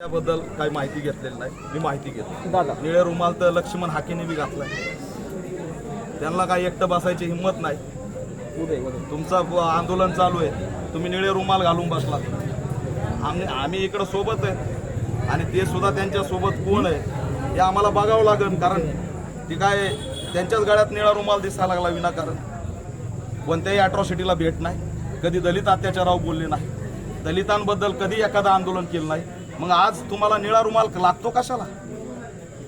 त्याबद्दल काही माहिती घेतलेली नाही. मी माहिती घेतली दादा. निळे रुमाल तर लक्ष्मण हाकेने बी घातलाय त्यांना काही एकटं बसायची हिंमत नाही. तुमचं आंदोलन चालू आहे. तुम्ही निळे रुमाल घालून बसला आम्ही आम्ही इकडं सोबत आहे. आणि ते सुद्धा त्यांच्यासोबत कोण आहे हे आम्हाला बघावं लागेल. कारण ती काय त्यांच्याच गळ्यात निळा रुमाल दिसायला लागला विनाकारण. कोणत्याही अॅट्रॉसिटीला भेट नाही. कधी दलित अत्याचारावर बोलले नाही. दलितांबद्दल कधी एखादं आंदोलन केलं नाही. मग आज तुम्हाला निळा रुमाल लागतो कशाला?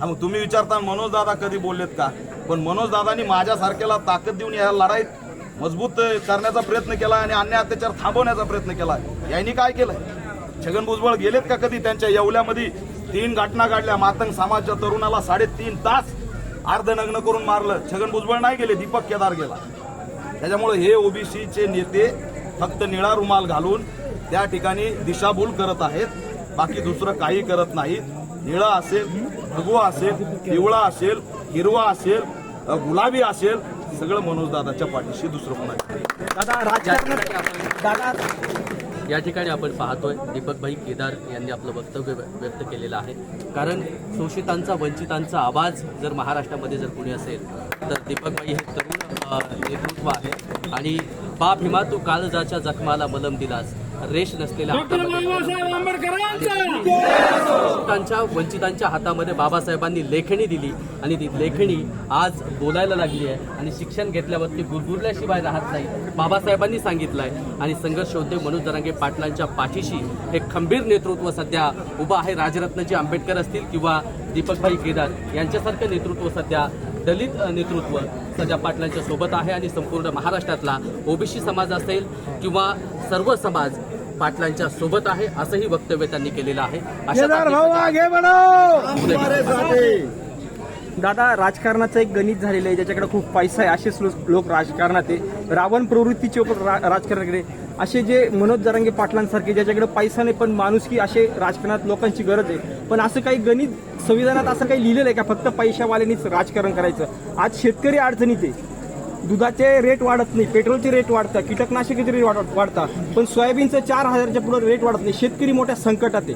मग तुम्ही विचारता मनोज दादा कधी बोललेत का? पण मनोज दादानी माझ्यासारख्याला ताकद देऊन या लढाईत मजबूत करण्याचा प्रयत्न केला आणि अन्य अत्याचार थांबवण्याचा प्रयत्न केला. यांनी काय केलंय छगन भुजबळ गेलेत का कधी? त्यांच्या येवल्यामध्ये तीन घटना घडल्या मातंग समाजच्या तरुणाला साडेतीन तास अर्धनग्न करून मारलं. छगन भुजबळ नाही गेले दीपक केदार गेला. त्याच्यामुळे हे ओबीसीचे नेते फक्त निळा रुमाल घालून त्या ठिकाणी दिशाभूल करत आहेत. बाकी दुसरं काही करत नाहीत निळा असेल भगवा असेल पिवळा असेल हिरवा असेल गुलाबी असेल सगळं मनोजदादाच्या पाठीशी दुसरं कोणाची दादा राजकारणात दादा या ठिकाणी आपण पाहतोय दीपकभाई केदार यांनी आपलं वक्तव्य व्य- व्यक्त केलेलं आहे. कारण शोषितांचा वंचितांचा आवाज जर महाराष्ट्रामध्ये जर कोणी असेल तर दीपकभाई हे तरुण नेतृत्व आहे. आणि बा भीमा तू काळजाच्या जखमाला मलम दिलास. रेश नसलेल्या हातामध्ये शोषितांच्या वंचितांच्या हातामध्ये बाबासाहेबांनी लेखणी दिली आणि ती लेखणी आज बोलायला लागली आहे आणि शिक्षण घेतल्यावरती गुरगुरल्याशिवाय राहत नाही. बाबासाहेबांनी सांगितलं आहे. आणि संघर्ष योद्धे मनोज दरांगे पाटलांच्या पाठीशी. एक खंबीर नेतृत्व सध्या उभं आहे. राजरत्नजी आंबेडकर असतील किंवा दीपकभाई केदार यांच्यासारखं नेतृत्व सध्या दलित नेतृत्व सध्या पाटलांच्या सोबत आहे आणि संपूर्ण महाराष्ट्रातला ओबीसी समाज असेल किंवा सर्व समाज पाटलांच्या सोबत आहे असंही वक्तव्य त्यांनी केलेलं आहे. अशा दादा राजकारणाचं एक गणित झालेलं आहे ज्याच्याकडे खूप पैसा आहे असेच लोक राजकारणात आहे. रावण प्रवृत्तीचे रा- राजकारणाकडे असे जे मनोज जरांगे पाटलांसारखे ज्याच्याकडे पैसा नाही पण माणुसकी असे राजकारणात लोकांची गरज आहे. पण असं काही गणित संविधानात असं काही लिहिलेलं आहे का? फक्त पैशावाल्यानीच राजकारण करायचं. आज शेतकरी अडचणीत आहे. दुधाचे रेट वाढत नाही पेट्रोलचे रेट वाढतात कीटकनाशकाचे रेट वाढत वाढतात. पण सोयाबीनचं चार हजारच्या पुढे रेट वाढत नाही. शेतकरी मोठ्या संकटात आहे.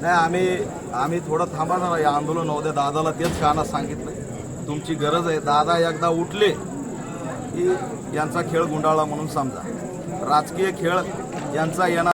नाही आम्ही आम्ही थोडं थांबणार या आंदोलन होते दादाला तेच काना सांगितलं. तुमची गरज आहे. दादा एकदा उठले की यांचा खेळ गुंडाळा म्हणून समजा. राजकीय खेळ यांचा येणार